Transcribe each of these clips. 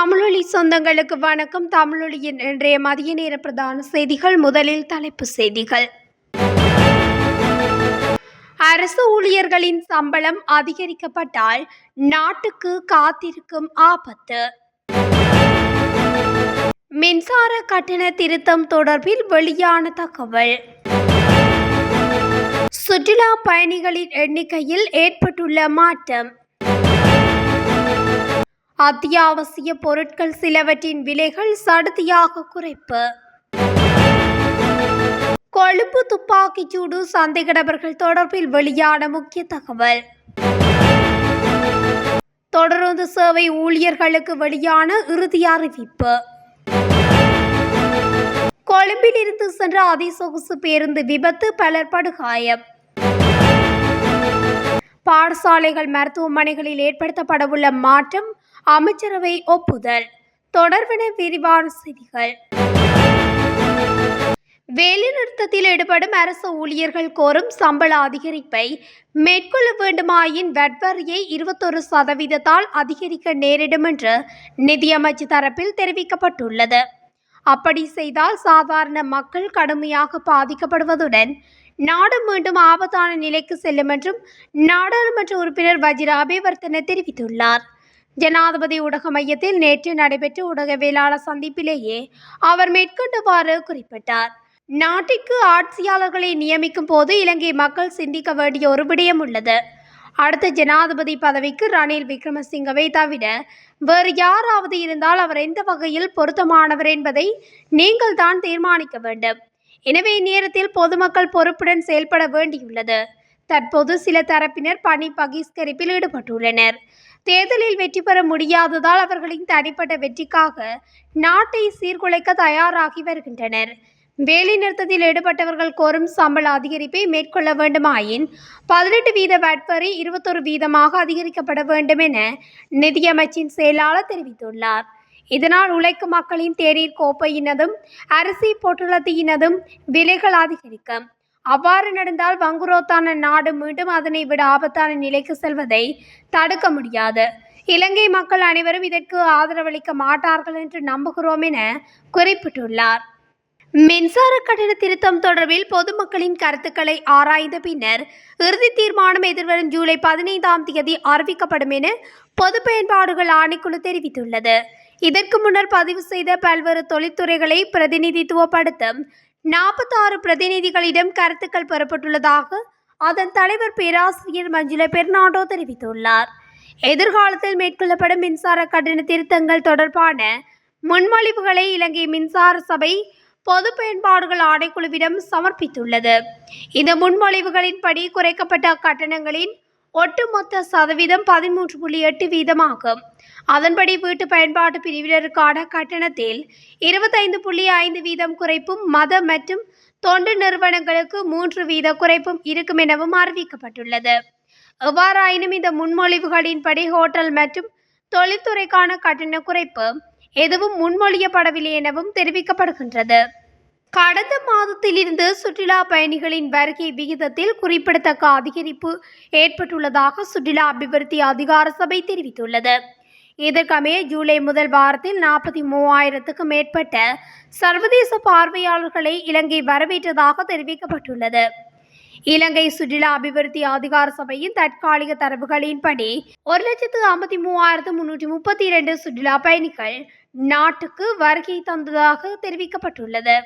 தமிழொலி சொந்தங்களுக்கு வணக்கம். தமிழொலியின் இன்றைய மதிய நேர பிரதான செய்திகள் முதலில் தலைப்பு செய்திகள். அரசு ஊழியர்களின் சம்பளம் அதிகரிக்கப்பட்டால் நாட்டுக்கு காத்திருக்கும் ஆபத்து. மின்சார கட்டண திருத்தம் தொடர்பில் வெளியான தகவல். சுற்றுலா பயணிகளின் எண்ணிக்கையில் ஏற்பட்டுள்ள மாற்றம். அத்தியாவசிய பொருட்கள் சிலவற்றின் விலைகள் சடுதியாக குறைப்பு. கொழும்பு துப்பாக்கிச்சூடு சந்தேகநபர்கள் தொடர்பில் வெளியான முக்கிய தகவல். தொடருந்து சேவை ஊழியர்களுக்கு வெளியான இறுதி அறிவிப்பு. கொழும்பில் இருந்து சென்ற அதிசொகுசு பேருந்து விபத்து பலர் படுகாயம். பாடசாலைகள் மருத்துவமனைகளில் ஏற்படுத்தப்படவுள்ள மாற்றம் அமைச்சரவை ஒப்புதல். தொடர்பென விரிவான செய்திகள். வேலைநிறுத்தத்தில் ஈடுபடும் அரசு ஊழியர்கள் கோரும் சம்பள அதிகரிப்பை மேற்கொள்ள வேண்டுமாயின் வட்வரியை இருபத்தொரு சதவீதத்தால் அதிகரிக்க நேரிடும் என்று நிதியமைச்சு தரப்பில் தெரிவிக்கப்பட்டுள்ளது. அப்படி செய்தால் சாதாரண மக்கள் கடுமையாக பாதிக்கப்படுவதுடன் நாடு மீண்டும் ஆபத்தான நிலைக்கு செல்லும் என்றும் நாடாளுமன்ற உறுப்பினர் வஜிர அபிவர்த்தன தெரிவித்துள்ளார். ஜனாதிபதி ஊடக மையத்தில் நேற்று நடைபெற்ற ஊடகவியலாளர் சந்திப்பிலேயே அவர் மேற்கொண்டவாறு குறிப்பிட்டார். நாட்டிற்கு ஆட்சியாளர்களை நியமிக்கும் போது இலங்கை மக்கள் சிந்திக்க வேண்டிய ஒரு விடயம் உள்ளது. அடுத்த ஜனாதிபதி பதவிக்கு ரணில் விக்ரமசிங்கவை தவிர வேறு யாராவது இருந்தால் அவர் எந்த வகையில் பொருத்தமானவர் என்பதை நீங்கள் தான் தீர்மானிக்க வேண்டும். எனவே இந்நேரத்தில் பொதுமக்கள் பொறுப்புடன் செயல்பட வேண்டியுள்ளது. தற்போது சில தரப்பினர் பணி பகிஷ்கரிப்பில் ஈடுபட்டுள்ளனர். தேர்தலில் வெற்றி பெற முடியாததால் அவர்களின் தனிப்பட்ட வெற்றிக்காக நாட்டை சீர்குலைக்க தயாராகி வருகின்றனர். வேலைநிறுத்தத்தில் ஈடுபட்டவர்கள் கோரும் சம்பள அதிகரிப்பை மேற்கொள்ள வேண்டுமாயின் பதினெட்டு வீத வட்வரி இருபத்தொரு வீதமாக அதிகரிக்கப்பட வேண்டும் என நிதியமைச்சின் செயலாளர் தெரிவித்துள்ளார். இதனால் உழைக்கும் மக்களின் தேநீர் கோப்பையினதும் அரிசி பொட்டுலத்தியினதும் விலைகள் அதிகரிக்கும். அவ்வாறு நடந்தால் வங்குரோத்தான நாடு மீண்டும் அதனை விட ஆபத்தான நிலைக்கு செல்வதை தடுக்க முடியாது. இலங்கை மக்கள் அனைவரும் இதற்கு ஆதரவளிக்க மாட்டார்கள் என்று நம்புகிறோம் என குறிப்பிட்டுள்ளார். மின்சார கட்டண திருத்தம் தொடர்பில் பொதுமக்களின் கருத்துக்களை ஆராய்ந்த பின்னர் இறுதி தீர்மானம் எதிர்வரும் ஜூலை பதினைந்தாம் தேதி அறிவிக்கப்படும் என பொது பயன்பாடுகள் ஆணைக்குழு தெரிவித்துள்ளது. இதற்கு முன்னர் பதிவு செய்த பல்வேறு தொழில்துறைகளை பிரதிநிதித்துவப்படுத்தும் நாற்பத்தாறு பிரதிநிதிகளிடம் கருத்துக்கள் பெறப்பட்டுள்ளதாக அதன் தலைவர் பேராசிரியர் மஞ்சுள பெர்னாண்டோ தெரிவித்துள்ளார். எதிர்காலத்தில் மேற்கொள்ளப்படும் மின்சார கட்டண திருத்தங்கள் தொடர்பான முன்மொழிவுகளை இலங்கை மின்சார சபை பொது பயன்பாடுகள் ஆணைக்குழுவிடம் சமர்ப்பித்துள்ளது. இந்த முன்மொழிவுகளின்படி குறைக்கப்பட்ட கட்டணங்களின் ஒட்டுமொத்த சதவீதம் பதிமூன்று புள்ளி எட்டு வீதமாகும். அதன்படி வீட்டு பயன்பாட்டு பிரிவினருக்கான கட்டணத்தில் இருபத்தைந்து புள்ளி ஐந்து வீதம் குறைப்பும் மத மற்றும் தொண்டு நிறுவனங்களுக்கு மூன்று வீத குறைப்பும் இருக்கும் எனவும் அறிவிக்கப்பட்டுள்ளது. எவ்வாறாயினும் இந்த முன்மொழிவுகளின்படி ஹோட்டல் மற்றும் தொழில்துறைக்கான கட்டண குறைப்பு எதுவும் முன்மொழியப்படவில்லை எனவும் தெரிவிக்கப்படுகின்றது. கடந்த மாதத்திலிருந்து சுற்றுலா பயணிகளின் வருகை விகிதத்தில் குறிப்பிடத்தக்க அதிகரிப்பு ஏற்பட்டுள்ளதாக சுற்றுலா அபிவிருத்தி அதிகார சபை தெரிவித்துள்ளது. இதற்கமைய ஜூலை முதல் வாரத்தில் நாற்பத்தி மூவாயிரத்துக்கும் மேற்பட்ட சர்வதேச பார்வையாளர்களை இலங்கை வரவேற்றதாக தெரிவிக்கப்பட்டுள்ளது. இலங்கை சுற்றுலா அபிவிருத்தி அதிகார சபையின் தற்காலிக தரவுகளின்படி ஒரு லட்சத்து ஐம்பத்தி மூவாயிரத்து முன்னூற்றி முப்பத்தி இரண்டு சுற்றுலா பயணிகள் நாட்டுக்கு வருகை தந்ததாக தெரிவிக்கப்பட்டுள்ளது.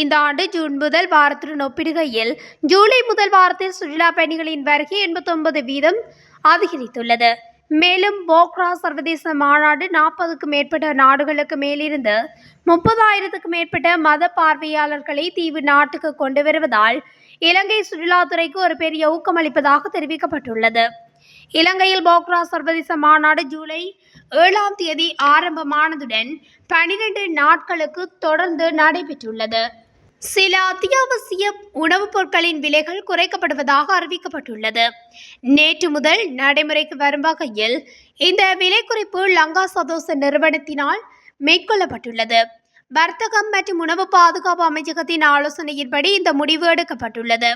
இந்த ஆண்டு ஜூன் முதல் வாரத்துடன் ஒப்பிடுகையில் ஜூலை முதல் வாரத்தில் சுற்றுலா பயணிகளின் வருகை எண்பத்தொன்பது வீதம் அதிகரித்துள்ளது. மேலும் போக்ரா சர்வதேச மாநாடு நாற்பதுக்கும் மேற்பட்ட நாடுகளுக்கு மேலிருந்து முப்பதாயிரத்துக்கும் மேற்பட்ட மத பார்வையாளர்களை தீவு நாட்டுக்கு கொண்டு வருவதால் இலங்கை சுற்றுலாத்துறைக்கு ஒரு பெரிய ஊக்கமளிப்பதாக தெரிவிக்கப்பட்டுள்ளது. இலங்கையில் போக்ரா சர்வதேச மாநாடு ஜூலை ஏழாம் தேதி ஆரம்பமானதுடன் பனிரெண்டு நாட்களுக்கு தொடர்ந்து நடைபெற்றுள்ளது. சில அத்தியாவசிய உணவுப் பொருட்களின் விலைகள் குறைக்கப்படுவதாக அறிவிக்கப்பட்டுள்ளது. நேற்று முதல் நடைமுறைக்கு வரும் வகையில் இந்த விலை குறைப்பு லங்கா சதோச நிறுவனத்தினால் மேற்கொள்ளப்பட்டுள்ளது. வர்த்தகம் மற்றும் உணவு பாதுகாப்பு அமைச்சகத்தின் ஆலோசனையின்படி இந்த முடிவு எடுக்கப்பட்டுள்ளது.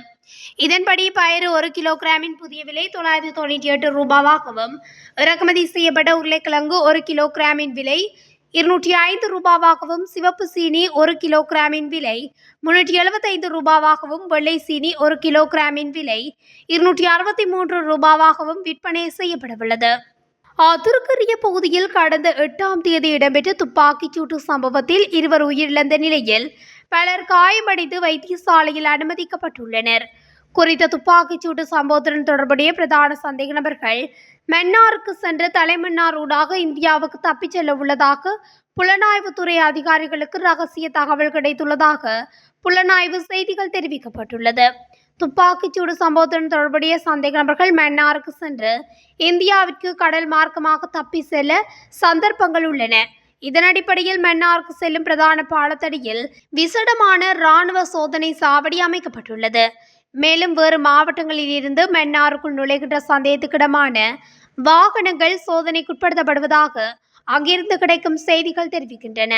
இதன்படி பயிறு ஒரு கிலோகிராமின் புதிய விலை தொள்ளாயிரத்தி தொண்ணூற்றி எட்டு ரூபாவாகவும் இறக்குமதி செய்யப்பட்ட உருளைக்கிழங்கு ஒரு கிலோகிராமின் விலை இருநூற்றி ஐந்து ரூபாவாகவும் சிவப்பு சீனி ஒரு கிலோகிராமின் விலை முன்னூற்றி எழுபத்தைந்து ரூபாவாகவும் வெள்ளை சீனி ஒரு கிலோகிராமின் விலை இருநூற்றி அறுபத்தி மூன்று ரூபாவாகவும் விற்பனை செய்யப்படவுள்ளது. துருக்கரிய பகுதியில் கடந்த எட்டாம் தேதி இடம்பெற்ற துப்பாக்கிச் சூட்டு சம்பவத்தில் இருவர் உயிரிழந்த நிலையில் பலர் காயமடைந்து வைத்தியசாலையில் அனுமதிக்கப்பட்டுள்ளனர். குறித்த துப்பாக்கிச் சூட்டு சம்பவத்துடன் தொடர்புடைய பிரதான சந்தேக நபர்கள் மன்னாருக்கு சென்று தலைமன்னார் ஊடாக இந்தியாவுக்கு தப்பிச் செல்ல உள்ளதாக புலனாய்வுத்துறை அதிகாரிகளுக்கு ரகசிய தகவல் கிடைத்துள்ளதாக புலனாய்வு செய்திகள் தெரிவிக்கப்பட்டுள்ளது. துப்பாக்கிச்சூடு சம்பவத்துடன் தொடர்புடைய சந்தேக நபர்கள் மன்னாருக்கு சென்று இந்தியாவிற்கு கடல் மார்க்கமாக தப்பி செல்ல சந்தர்ப்பங்கள் உள்ளன. இதன் அடிப்படையில் மன்னாருக்கு செல்லும் பிரதான பாலத்தடியில் விசடமான இராணுவ சோதனை சாவடி அமைக்கப்பட்டுள்ளது. மேலும் வேறு மாவட்டங்களில் இருந்து மன்னாருக்குள் நுழைகின்ற சந்தேகத்துக்கிடமான வாகனங்கள் சோதனைக்குட்படுத்தப்படுவதாக அங்கிருந்து கிடைக்கும் செய்திகள் தெரிவிக்கின்றன.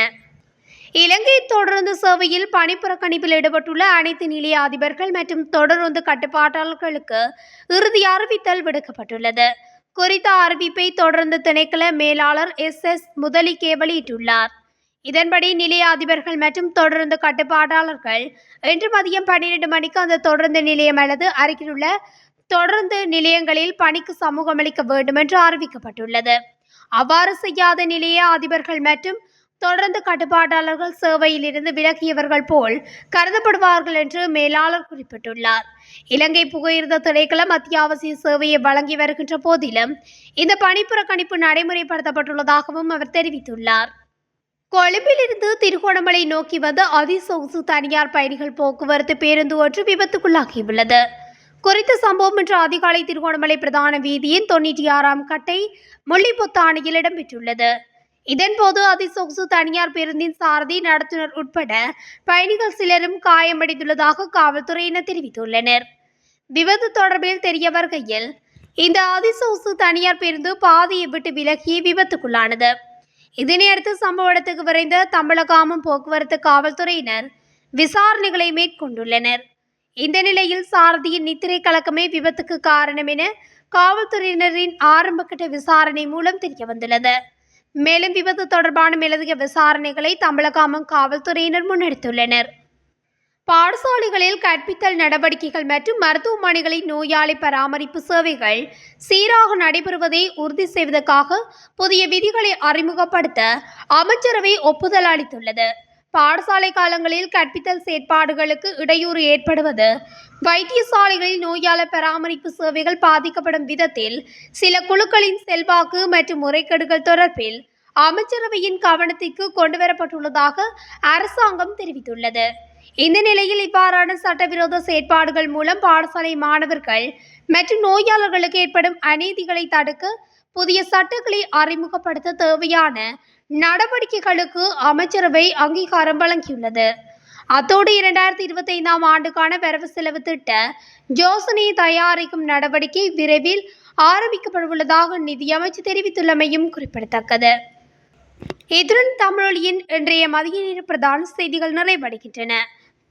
இலங்கை தொடருந்து சேவையில் பணிப்புறக்கணிப்பில் ஈடுபட்டுள்ள அனைத்து நிலைய அதிபர்கள் மற்றும் தொடருந்து கட்டுப்பாட்டாளர்களுக்கு இறுதி அறிவித்தல் விடுக்கப்பட்டுள்ளது. குறித்த அறிவிப்பை தொடர்ந்து திணைக்கள மேலாளர் எஸ் எஸ் முதலிக்கே வெளியிட்டுள்ளார். இதன்படி நிலைய அதிபர்கள் மற்றும் தொடருந்து கட்டுப்பாட்டாளர்கள் இன்று மதியம் பன்னிரண்டு மணிக்கு அந்த தொடருந்து நிலையம் அல்லது அருகிலுள்ள தொடருந்து நிலையங்களில் பணிக்கு சமூகமளிக்க வேண்டும் என்று அறிவிக்கப்பட்டுள்ளது. அவ்வாறு செய்யாத நிலைய அதிபர்கள் மற்றும் தொடர்ந்து கட்டுப்பாட்டாளர்கள் சேவையிலிருந்து விலகியவர்கள் போல் கருதப்படுவார்கள் என்று மேலாளர் குறிப்பிட்டுள்ளார். இலங்கை புகையிருந்த திணைக்களம் அத்தியாவசிய சேவையை வழங்கி வருகின்ற போதிலும் இந்த பணிப்புறக்கணிப்பு நடைமுறைப்படுத்தப்பட்டுள்ளதாகவும் அவர் தெரிவித்துள்ளார். கொழும்பிலிருந்து திருகோணமலை நோக்கி வந்த அதிசொகுசு தனியார் பயணிகள் போக்குவரத்து பேருந்து ஒன்று விபத்துக்குள்ளாகியுள்ளது. குறித்த சம்பவம் இன்று அதிகாலை திருகோணமலை பிரதான வீதியின் தொண்ணூற்றி ஆறாம் கட்டை முள்ளிப்புத்தானையில் இடம்பெற்றுள்ளது. இதன்போது அதிசொகுசு தனியார் பேருந்தின் சாரதி நடத்துனர் உட்பட பயணிகள் சிலரும் காயமடைந்துள்ளதாக காவல்துறையினர் தெரிவித்துள்ளனர். விபத்து தொடர்பில் தெரிய வருகையில் இந்த அதிசொகுசு தனியார் பேருந்து பாதையை விட்டு விலகி விபத்துக்குள்ளானது. இதனையடுத்து சம்பவ இடத்துக்கு விரைந்த தமிழகாமம் போக்குவரத்து காவல்துறையினர் விசாரணைகளை மேற்கொண்டுள்ளனர். இந்த நிலையில் சாரதியின் நித்திரை கலக்கமே விபத்துக்கு காரணம் என காவல்துறையினரின் ஆரம்பகட்ட விசாரணை மூலம் தெரிய வந்துள்ளது மேலும் விபத்து தொடர்பான மேலதிக விசாரணைகளை தமிழகாமம் காவல்துறையினர் முன்னெடுத்துள்ளனர். பாடசாலைகளில் கற்பித்தல் நடவடிக்கைகள் மற்றும் மருத்துவமனைகளில் நோயாளி பராமரிப்பு சேவைகள் சீராக நடைபெறுவதை உறுதி செய்வதற்காக புதிய விதிகளை அறிமுகப்படுத்த அமைச்சரவை ஒப்புதல் அளித்துள்ளது. பாடசாலை காலங்களில் கற்பித்தல் செயற்பாடுகளுக்கு இடையூறு ஏற்படுவது வைத்தியசாலைகளில் நோயாளர் பராமரிப்பு சேவைகள் பாதிக்கப்படும் விதத்தில் சில குழுக்களின் செல்வாக்கு மற்றும் முறைகேடுகள் தொடர்பில் அமைச்சரவையின் கவனத்திற்கு கொண்டுவரப்பட்டுள்ளதாக அரசாங்கம் தெரிவித்துள்ளது. இந்த நிலையில் இவ்வாறான சட்டவிரோத செயற்பாடுகள் மூலம் பாடசாலை மாணவர்கள் மற்றும் நோயாளர்களுக்கு ஏற்படும் அநீதிகளை தடுக்க புதிய சட்டங்களை அறிமுகப்படுத்த தேவையான நடவடிக்கைகளுக்கு அமைச்சரவை அங்கீகாரம் வழங்கியுள்ளது. அத்தோடு இரண்டாயிரத்தி இருபத்தி ஐந்தாம் ஆண்டுக்கான வரவு செலவு திட்ட யோசனையை தயாரிக்கும் நடவடிக்கை விரைவில் ஆரம்பிக்கப்படவுள்ளதாக நிதியமைச்சு தெரிவித்துள்ளமையும் குறிப்பிடத்தக்கது. இத்துடன் தமிழொலியின் இன்றைய மதிய நேர பிரதான செய்திகள் நிறைவடைகின்றன.